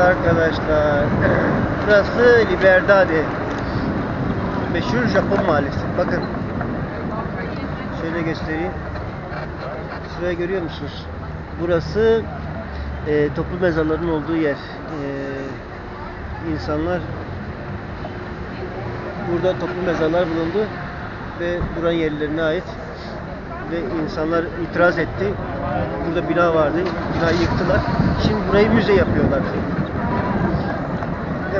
Arkadaşlar. Burası Liberdade. Meşhur Japon mahallesi. Bakın. Şöyle göstereyim. Şuraya görüyor musunuz? Burası e, toplu mezarların olduğu yer. E, insanlar burada toplu mezarlar bulundu ve buranın yerlerine ait ve insanlar itiraz etti. Burada bina vardı. Binayı yıktılar. Şimdi burayı müze yapıyorlar.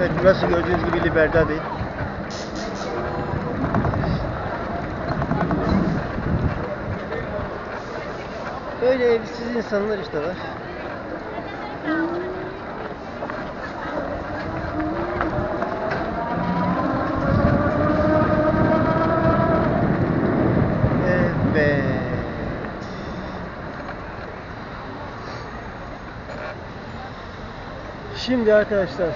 Evet burası gördüğünüz gibi Liberdade. Böyle evsiz insanlar işte var. Evet. Şimdi arkadaşlar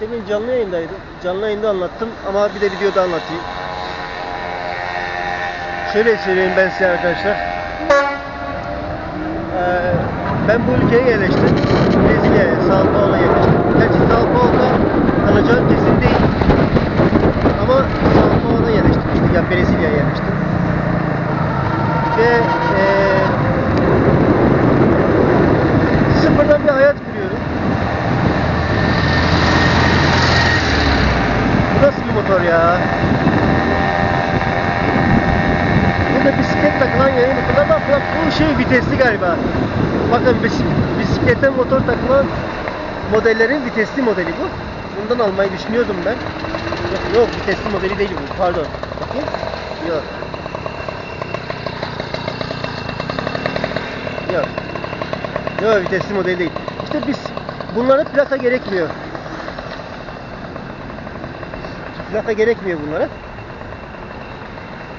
demin canlı yayındaydım. Canlı yayında anlattım ama bir de videoda anlatayım. Şöyle söyleyeyim ben size arkadaşlar. Ee, ben bu ülkeye yerleştim. Brezilya'ya, Sao Paulo'ya yerleştim. Gerçi Sao Paulo'da kalacağım kesin değil. Ama Sao Paulo'da yerleştim. işte, ya Brezilya'ya yerleştim. Ve eee sıfırdan bir hayat kuruyorum. Bu nasıl bir motor ya? Burada bisiklet takılan yayın motorlar bak bak bu şey vitesli galiba. Bakın bis- bisiklete motor takılan modellerin vitesli modeli bu. Bundan almayı düşünüyordum ben. Yok, yok vitesli modeli değil bu. Pardon. Bakayım. Yok. Yok. Yok vitesli model değil. İşte biz bunlara plaka gerekmiyor. Plaka gerekmiyor bunlara.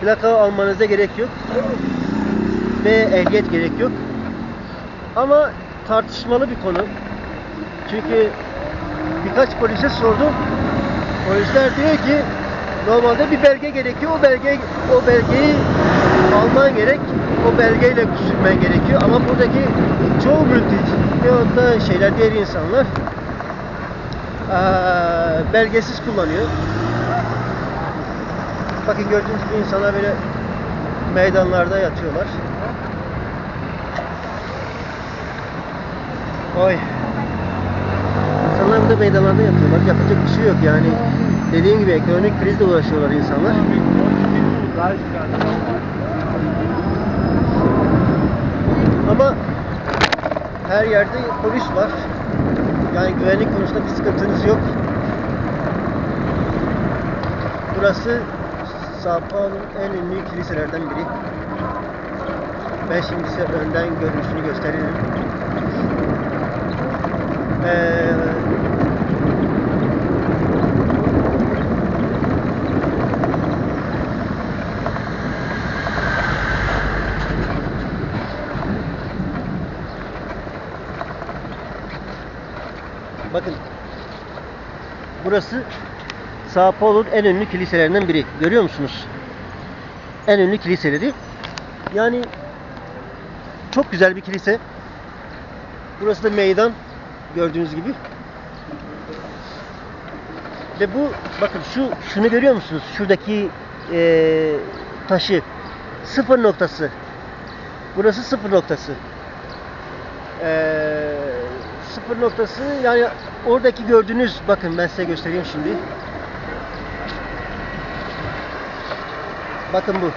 Plaka almanıza gerek yok. Ve ehliyet gerek yok. Ama tartışmalı bir konu. Çünkü birkaç polise sordum. Polisler diyor ki normalde bir belge gerekiyor. O belge o belgeyi alman gerek. O belgeyle sürmen gerekiyor. Ama buradaki çoğu mülteci veyahut da şeyler diğer insanlar eee, belgesiz kullanıyor. Bakın gördüğünüz gibi insanlar böyle meydanlarda yatıyorlar. Oy. İnsanlar burada meydanlarda yatıyorlar. Yapacak bir şey yok yani. Dediğim gibi ekonomik krizle uğraşıyorlar insanlar. Ama her yerde polis var. Yani güvenlik konusunda bir sıkıntınız yok. Burası Sao Paulo'nun en ünlü kiliselerden biri. Ben şimdi size önden görünüşünü gösteririm. Ee, bakın burası Sao Paulo'nun en ünlü kiliselerinden biri. Görüyor musunuz? En ünlü kiliseleri. Yani çok güzel bir kilise. Burası da meydan. Gördüğünüz gibi. Ve bu bakın şu şunu görüyor musunuz? Şuradaki eee, taşı sıfır noktası. Burası sıfır noktası. Eee, sıfır noktası yani oradaki gördüğünüz bakın ben size göstereyim şimdi. Bakın bu.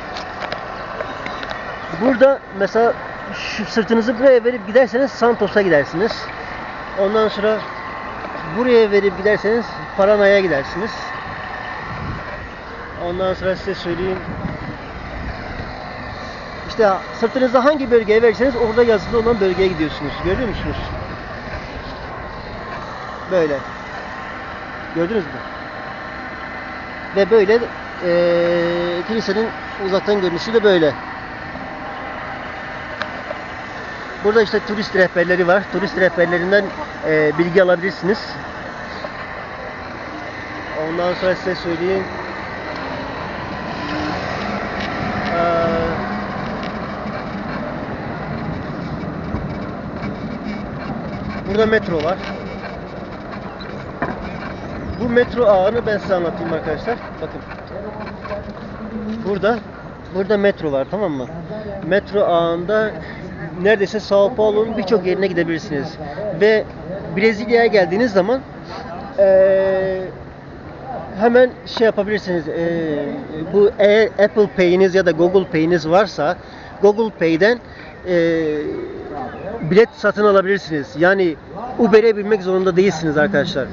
Burada mesela şu sırtınızı buraya verip giderseniz Santos'a gidersiniz. Ondan sonra buraya verip giderseniz Parana'ya gidersiniz. Ondan sonra size söyleyeyim. İşte sırtınızı hangi bölgeye verirseniz orada yazılı olan bölgeye gidiyorsunuz. Görüyor musunuz? Böyle. Gördünüz mü? Ve böyle eee kilisenin uzaktan görünüşü de böyle. Burada işte turist rehberleri var. Turist rehberlerinden eee, bilgi alabilirsiniz. Ondan sonra size söyleyeyim. Eee, Burada metro var. Bu metro ağını ben size anlatayım arkadaşlar. Bakın. Burada burada metro var tamam mı? Metro ağında neredeyse Sao Paulo'nun birçok yerine gidebilirsiniz. Ve Brezilya'ya geldiğiniz zaman eee, hemen şey yapabilirsiniz. eee, bu eğer Apple Pay'iniz ya da Google Pay'iniz varsa Google Pay'den eee, bilet satın alabilirsiniz. Yani Uber'e binmek zorunda değilsiniz arkadaşlar.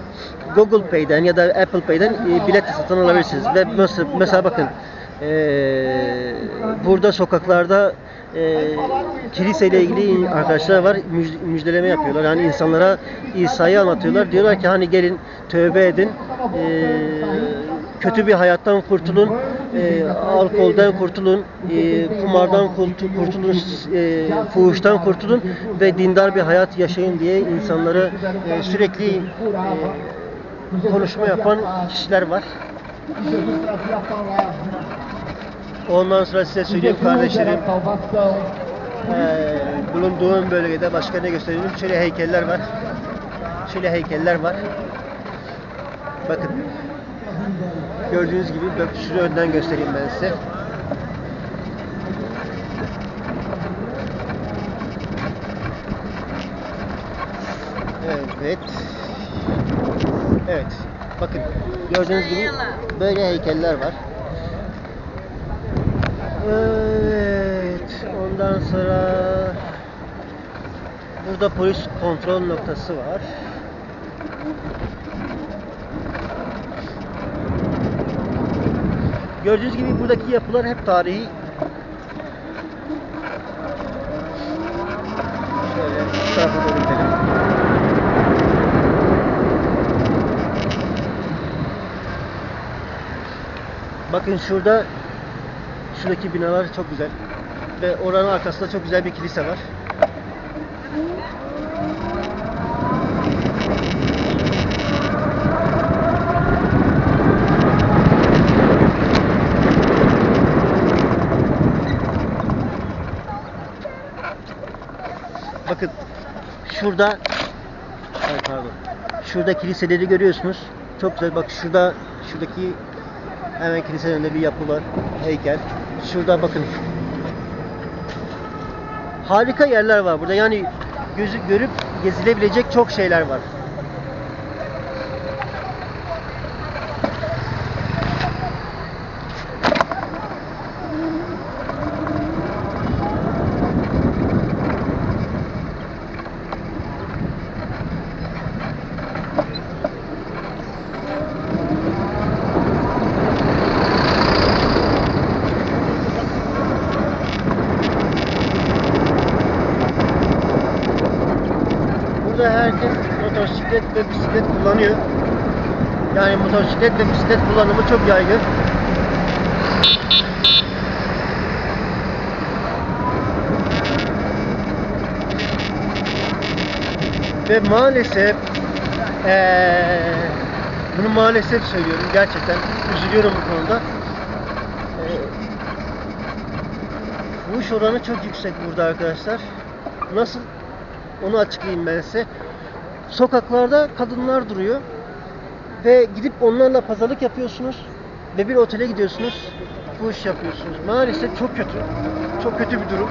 Google Pay'den ya da Apple Pay'den e, bilet satın alabilirsiniz. Ve mesela, mesela bakın e, burada sokaklarda e, kiliseyle ilgili arkadaşlar var müj- müjdeleme yapıyorlar. Yani insanlara İsa'yı anlatıyorlar. Diyorlar ki hani gelin tövbe edin. e, kötü bir hayattan kurtulun. e, alkolden kurtulun. e, kumardan kurtu- kurtulun. e, fuhuştan kurtulun ve dindar bir hayat yaşayın diye insanlara e, sürekli e, konuşma yapan kişiler var. Ondan sonra size söyleyeyim kardeşlerim. Ee, bulunduğum bölgede başka ne gösterelim? Şöyle heykeller var. Şöyle heykeller var. Bakın. Gördüğünüz gibi bak şunu önden göstereyim ben size. Evet. Evet. Bakın gördüğünüz gibi böyle heykeller var. Evet. Sonra burada polis kontrol noktası var. Gördüğünüz gibi buradaki yapılar hep tarihi. Şöyle tarafa doğru gidelim. Bakın şurada şuradaki binalar çok güzel. Ve oranın arkasında çok güzel bir kilise var. Bakın şurada ay pardon. Şurada kiliseleri görüyorsunuz. Çok güzel. Bak şurada şuradaki hemen kilisenin önünde bir yapı var. Heykel. Şurada bakın. Harika yerler var burada. Yani gözü görüp gezilebilecek çok şeyler var. Burada herkes motosiklet ve bisiklet kullanıyor. Yani motosiklet ve bisiklet kullanımı çok yaygın. Ve maalesef eee, bunu maalesef söylüyorum gerçekten üzülüyorum bu konuda. Eee, bu oranı çok yüksek burada arkadaşlar. Nasıl? Onu açıklayayım ben size. Sokaklarda kadınlar duruyor ve gidip onlarla pazarlık yapıyorsunuz ve bir otele gidiyorsunuz. Bu iş yapıyorsunuz. Maalesef çok kötü. Çok kötü bir durum.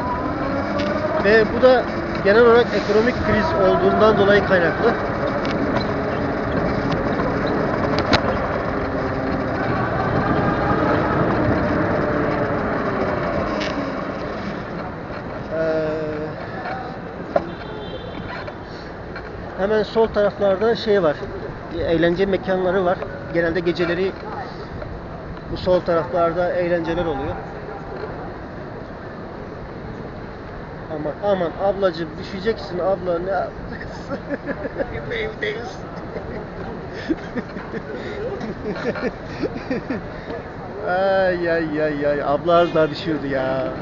Ve bu da genel olarak ekonomik kriz olduğundan dolayı kaynaklı. Hemen sol taraflarda şey var. Eğlence mekanları var. Genelde geceleri bu sol taraflarda eğlenceler oluyor. Aman aman ablacığım düşeceksin abla ne yapacaksın? Evdeyiz. ay ay ay ay abla az daha düşüyordu ya.